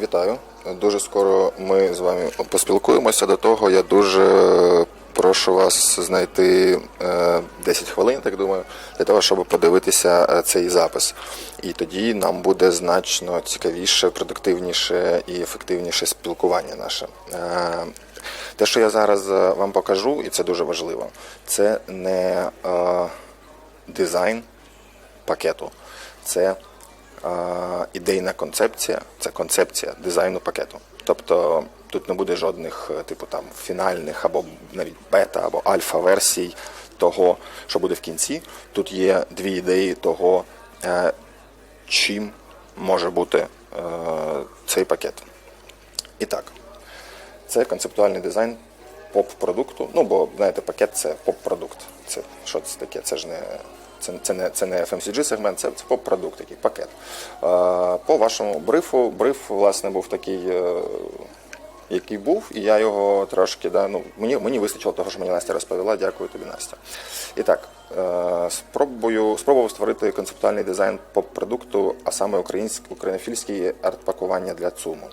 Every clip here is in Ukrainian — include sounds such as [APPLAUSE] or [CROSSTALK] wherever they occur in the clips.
Вітаю. Дуже скоро ми з вами поспілкуємося. До того я дуже прошу вас знайти е, 10 хвилин, так думаю, для того, щоб подивитися е, цей запис. І тоді нам буде значно цікавіше, продуктивніше і ефективніше спілкування наше. Е, Те, що я зараз е, вам покажу, і це дуже важливо, це не е, дизайн пакету, це е, ідейна концепція, це концепція дизайну пакету. Тобто тут не буде жодних е, типу там фінальних або навіть бета або альфа версій того, що буде в кінці. Тут є дві ідеї того, е, чим може бути е, цей пакет. І так, це концептуальний дизайн поп-продукту. Ну, бо знаєте, пакет це поп-продукт. Це що це таке? Це ж не. Це, це не це не FMCG сегмент, це, це поп-продукт, такий пакет. По вашому брифу, бриф, власне, був такий, е, який був, і я його трошки, да, ну, мені, мені вистачило того, що мені Настя розповіла. Дякую тобі, Настя. І так, е, спробую, спробував створити концептуальний дизайн поп-продукту, а саме українське, українофільське арт-пакування для ЦУМу.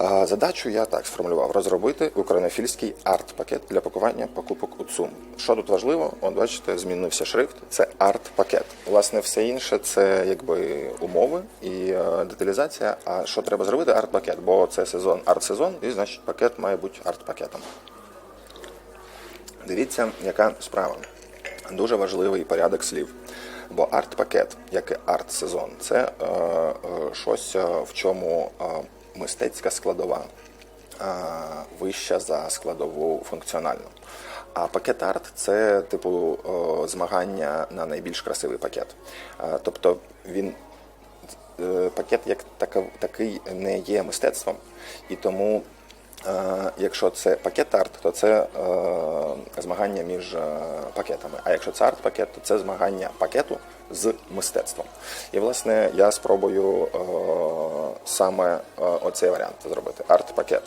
Задачу я так сформулював: розробити українофільський арт-пакет для пакування покупок у ЦУМ. Що тут важливо? От бачите, змінився шрифт. Це арт-пакет. Власне, все інше це якби умови і е, деталізація. А що треба зробити? Арт-пакет, бо це сезон, арт-сезон, і значить пакет має бути арт-пакетом. Дивіться, яка справа. Дуже важливий порядок слів. Бо арт-пакет, як і арт-сезон, це е, е, щось, е, в чому е, мистецька складова вища за складову функціональну. А пакет арт це типу змагання на найбільш красивий пакет. Тобто він е, пакет як такий не є мистецтвом, і тому, якщо це пакет арт, то це е, змагання між е, пакетами. А якщо це арт-пакет, то це змагання пакету з мистецтвом. І власне я спробую е, саме е, оцей варіант зробити арт-пакет.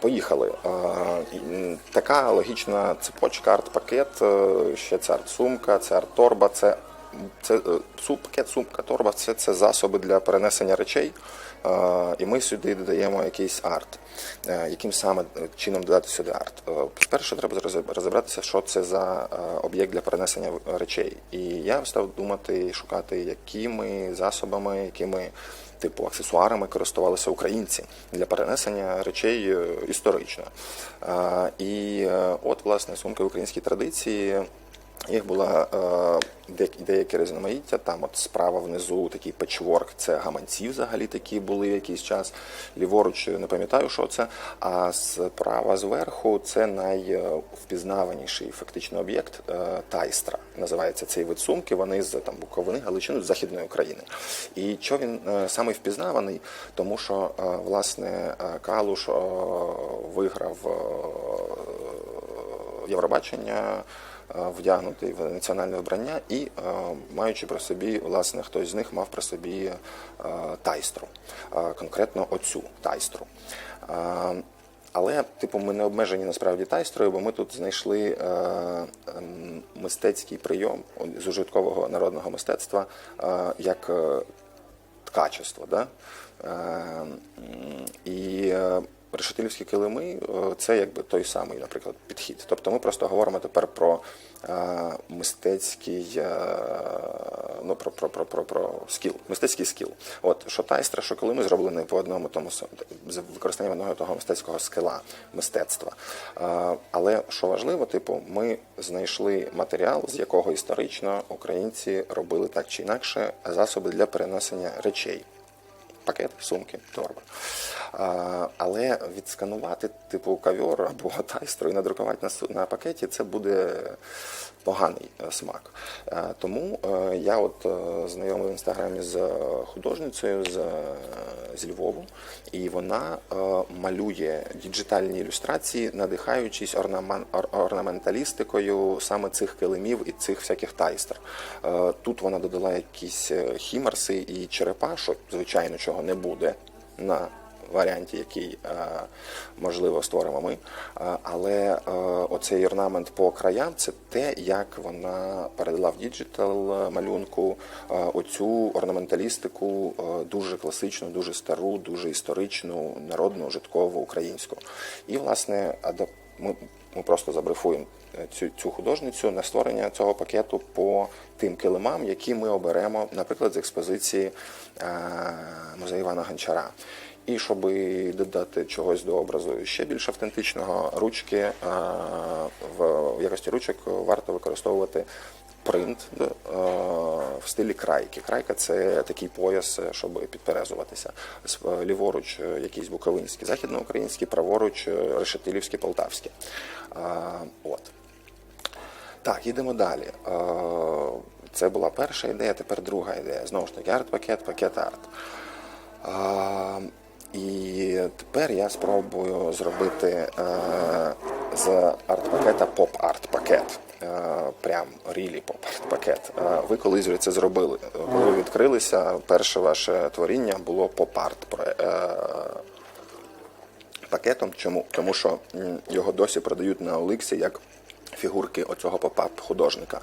Поїхали. Е, Така логічна цепочка, арт-пакет, е, ще це арт-сумка, це арт-торба, це це е, суп, пакет, сумка, торба, все це засоби для перенесення речей. Е, І ми сюди додаємо якийсь арт. Е, Яким саме чином додати сюди арт? Спершу треба розібратися, що це за об'єкт для перенесення речей. І я став думати шукати, якими засобами, якими типу аксесуарами користувалися українці для перенесення речей історично. І от, власне, сумки в українській традиції. Їх була деякі, деякі різноманіття. Там от справа внизу такий печворк, це гаманці взагалі такі були якийсь час. Ліворуч не пам'ятаю, що це. А справа зверху це найвпізнаваніший фактично об'єкт е, тайстра. Називається цей вид сумки. Вони з там Буковини, Галичини, з Західної України. І що він е, саме впізнаваний, тому що е, власне Калуш виграв. Євробачення вдягнутий в національне вбрання і е, маючи при собі, власне, хтось з них мав при собі е, тайстру, е, конкретно оцю тайстру. Е, Але, типу, ми не обмежені насправді тайстрою, бо ми тут знайшли е, ем, мистецький прийом з ужиткового народного мистецтва е, як е, ткачество. Да? Е, м, І е, решетилівські килими е, це якби той самий, наприклад, підхід. Тобто ми просто говоримо тепер про е, мистецький, е, ну, про, про, про, про, про скіл, мистецький скіл. От що тайстра, що килими зроблені по одному тому з використанням одного того мистецького скила, мистецтва. Але що важливо, типу, ми знайшли матеріал, з якого історично українці робили так чи інакше засоби для перенесення речей пакет, сумки, торби. Але відсканувати типу кавьор або [LAUGHS] тайстру і надрукувати на, на пакеті це буде поганий е, смак. Е, тому е, я от знайомий в інстаграмі з художницею з, е, з Львову, і вона малює діджитальні ілюстрації, надихаючись орнаман, ор- орнаменталістикою саме цих килимів і цих всяких тайстер. Тут вона додала якісь хімарси і черепа, що звичайно чого не буде на варіанті, який е, можливо створимо ми. Е, Але е, оцей орнамент по краям це те, як вона передала в діджитал малюнку оцю орнаменталістику дуже класичну, дуже стару, дуже історичну, народну, житкову, українську. І власне ми, ми просто забрифуємо цю, цю художницю на створення цього пакету по тим килимам, які ми оберемо, наприклад, з експозиції музею Івана Гончара. І щоб додати чогось до образу ще більш автентичного, ручки е, в якості ручок варто використовувати принт е, в стилі крайки. Крайка це такий пояс, е, щоб підперезуватися. Ліворуч якісь буковинські, західноукраїнські, праворуч решетилівські, полтавські. От. Так, їдемо далі. Це була перша ідея, тепер друга ідея. Знову ж таки, арт-пакет, пакет арт. І тепер я спробую зробити е, з арт-пакета поп-арт-пакет. Е, Прям рілі поп-арт-пакет. Е, Ви колись це зробили. Коли ви відкрилися, перше ваше творіння було поп-арт пакетом. Чому? Тому що його досі продають на Оликсі як фігурки оцього попап художника.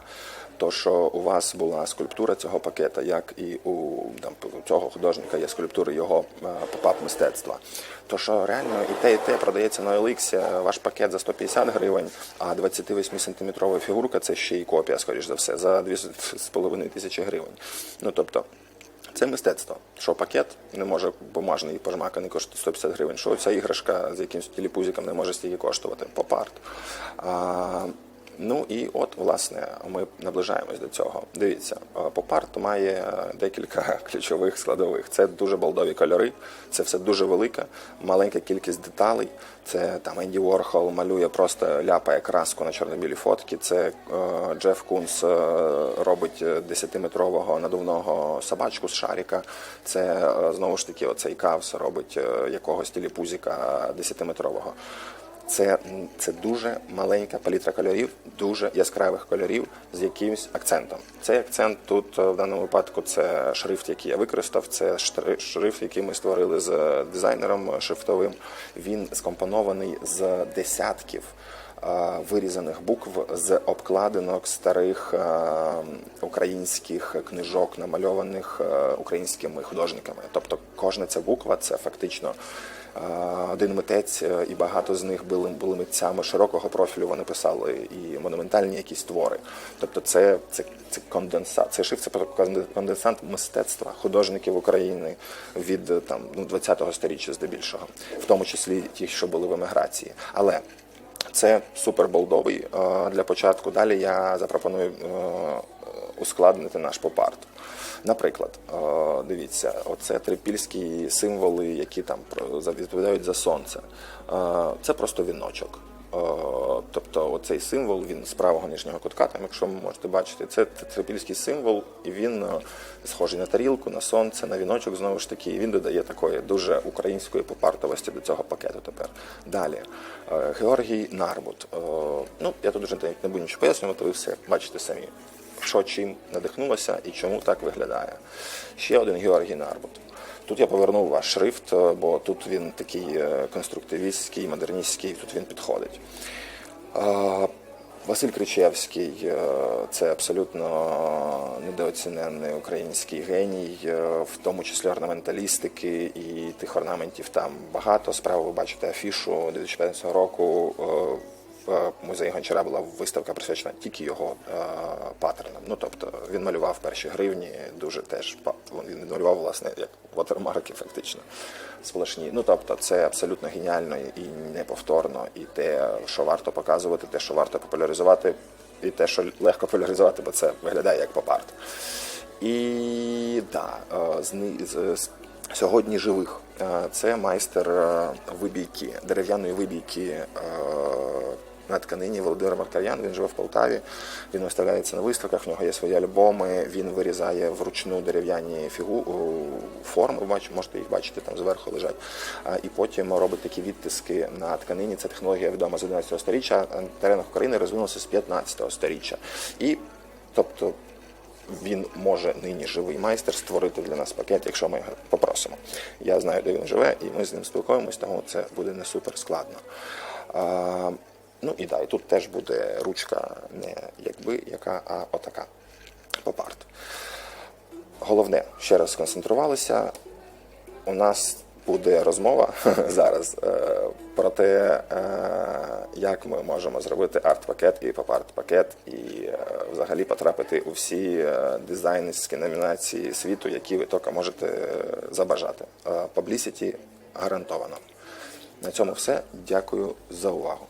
То, що у вас була скульптура цього пакета, як і у там, цього художника є скульптури його е, попап мистецтва. То, що реально і те, і те продається на OLX, ваш пакет за 150 гривень, а 28-сантиметрова фігурка це ще й копія, скоріш за все, за 2,5 тисячі гривень. Ну тобто. Це мистецтво. Що пакет не може бумажний пожмаканий коштує 150 гривень, що ця іграшка з якимось тіліпузиком не може стільки коштувати поп-арт. Ну і от, власне, ми наближаємось до цього. Дивіться, а, поп-арт має декілька [LAUGHS] ключових складових. Це дуже балдові кольори, це все дуже велика, маленька кількість деталей. Це там Енді Уорхол малює просто ляпає краску на чорно-білі фотки. Це е, Джеф Кунс е, робить 10-метрового надувного собачку з шарика. Це е, знову ж таки оцей Кавс робить е, якогось тіліпузіка 10-метрового. Це, це дуже маленька палітра кольорів, дуже яскравих кольорів з якимось акцентом. Цей акцент тут е, в даному випадку це шрифт, який я використав. Це шрифт, який ми створили з е, дизайнером е, шрифтовим. Він скомпонований з десятків вирізаних букв з обкладинок старих е, українських книжок, намальованих е, українськими художниками. Тобто кожна ця буква це фактично е, один митець, е, і багато з них були, були митцями широкого профілю. Вони писали і монументальні якісь твори. Тобто, це, це, це конденсат. Цей шрифт це конденсант мистецтва художників України від е, там ну, 20-го сторіччя здебільшого, в тому числі ті, що були в еміграції. Але це супер болдовий е, для початку. Далі я запропоную е, ускладнити наш поп-арт. Наприклад, е, дивіться, оце трипільські символи, які там відповідають за сонце. Це просто віночок. Тобто оцей символ, він з правого нижнього кутка, там, якщо ви можете бачити, це трипільський символ, і він е, схожий на тарілку, на сонце, на віночок знову ж таки. І він додає такої дуже української попартовості до цього пакету тепер. Далі. Е, Георгій Нарбут. Е, Ну, я тут вже не буду нічого пояснювати, ви все бачите самі, що чим надихнулося і чому так виглядає. Ще один Георгій Нарбут. Тут я повернув ваш шрифт, бо тут він такий конструктивістський, модерністський, тут він підходить. Е, Василь Кричевський е, це абсолютно недооцінений український геній, е, в тому числі орнаменталістики і тих орнаментів там багато. Справа ви бачите афішу 2015 року. Е, В музеї Гончара була виставка присвячена тільки його е, паттернам. Ну тобто він малював перші гривні, дуже теж він малював власне як watermarки фактично сплошні. Ну тобто, це абсолютно геніально і неповторно, і те, що варто показувати, те, що варто популяризувати, і те, що легко популяризувати, бо це виглядає як поп-арт. І да, е, з, з, сьогодні живих. Е, Це майстер е, вибійки, дерев'яної вибійки е, на тканині Володимир Маркар'ян. Він живе в Полтаві. Він виставляється на виставках. В нього є свої альбоми. Він вирізає вручну дерев'яні фігу форми. Ви можете їх бачити там зверху лежать. І потім робить такі відтиски на тканині. Це технологія відома з 11 сторіччя. а На теренах України розвинулася з 15 сторіччя. І тобто він може нині живий майстер створити для нас пакет, якщо ми його попросимо. Я знаю, де він живе, і ми з ним спілкуємось, тому це буде не супер складно. Ну і да, і тут теж буде ручка не якби яка, а отака. Поп-арт. Головне, ще раз сконцентрувалися. У нас буде розмова [LAUGHS] зараз е, про те, е, як ми можемо зробити арт-пакет і поп-арт-пакет, і е, взагалі потрапити у всі дизайнерські номінації світу, які ви тільки можете забажати. Publicity гарантовано. На цьому все. Дякую за увагу.